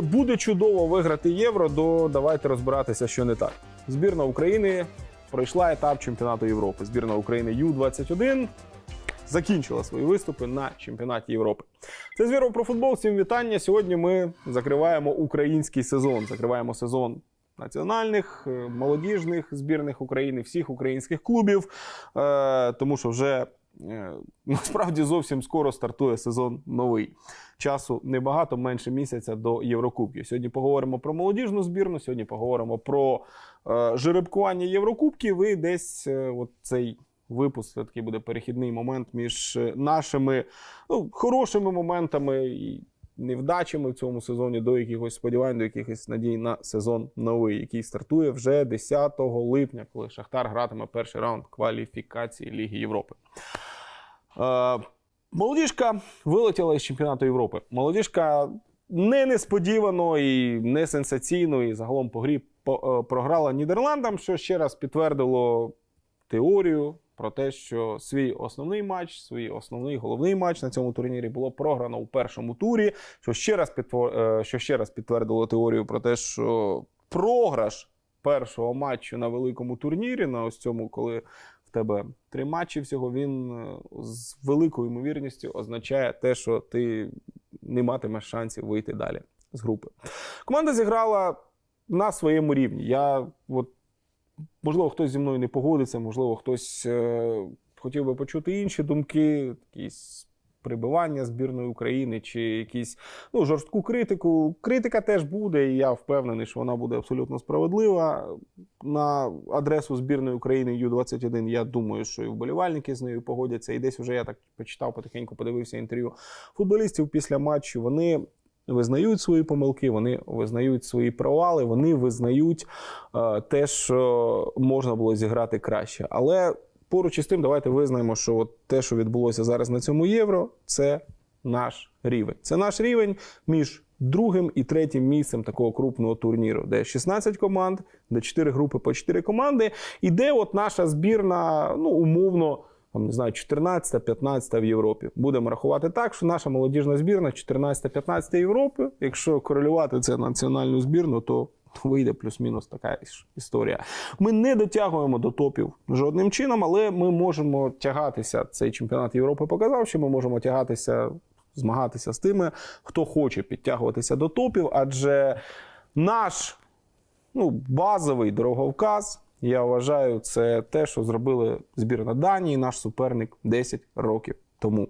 буде чудово виграти євро, то давайте розбиратися, що не так. Збірна України пройшла етап чемпіонату Європи. Збірна України Ю-21 закінчила свої виступи на чемпіонаті Європи. Це звіро про футбол. Всім вітання. Сьогодні ми закриваємо український сезон. Закриваємо сезон національних, е, молодіжних збірних України, всіх українських клубів, е, тому що вже насправді зовсім скоро стартує сезон новий. Часу небагато, менше місяця до Єврокубків. Сьогодні поговоримо про молодіжну збірну, сьогодні поговоримо про е, жеребкування Єврокубків і десь е, от цей випуск це такий буде перехідний момент між е, нашими ну, хорошими моментами і невдачами в цьому сезоні до якихось сподівань, до якихось надій на сезон новий, який стартує вже 10 липня, коли Шахтар гратиме перший раунд кваліфікації Ліги Європи. Е, молодіжка вилетіла із чемпіонату Європи. Молодіжка не несподівано і не сенсаційно, і загалом по грі е, програла Нідерландам, що ще раз підтвердило теорію про те, що свій основний матч, свій основний головний матч на цьому турнірі було програно у першому турі, що ще раз підтвор- е, що ще раз підтвердило теорію про те, що програш першого матчу на великому турнірі, на ось цьому, коли тебе три матчі всього, він е, з великою ймовірністю означає те, що ти не матимеш шансів вийти далі з групи. Команда зіграла на своєму рівні. Я от можливо, хтось зі мною не погодиться, можливо, хтось е, хотів би почути інші думки, якісь прибивання збірної України чи якісь ну, жорстку критику. Критика теж буде, і я впевнений, що вона буде абсолютно справедлива. На адресу збірної України Ю-21, я думаю, що і вболівальники з нею погодяться. І десь вже я так почитав потихеньку, подивився інтерв'ю футболістів після матчу. Вони визнають свої помилки, вони визнають свої провали, вони визнають е, те, що можна було зіграти краще. Але поруч із тим, давайте визнаємо, що от те, що відбулося зараз на цьому євро, це наш рівень. Це наш рівень між другим і третім місцем такого крупного турніру, де 16 команд, де 4 групи по 4 команди, і де от наша збірна, ну умовно. Там, не знаю, 14-15 в Європі. Будемо рахувати так, що наша молодіжна збірна 14-15 Європи. Якщо корелювати це національну збірну, то вийде плюс-мінус така історія. Ми не дотягуємо до топів жодним чином, але ми можемо тягатися. Цей чемпіонат Європи показав, що ми можемо тягатися, змагатися з тими, хто хоче підтягуватися до топів, адже наш ну, базовий дороговказ. Я вважаю, це те, що зробили збірна Данії, наш суперник 10 років тому.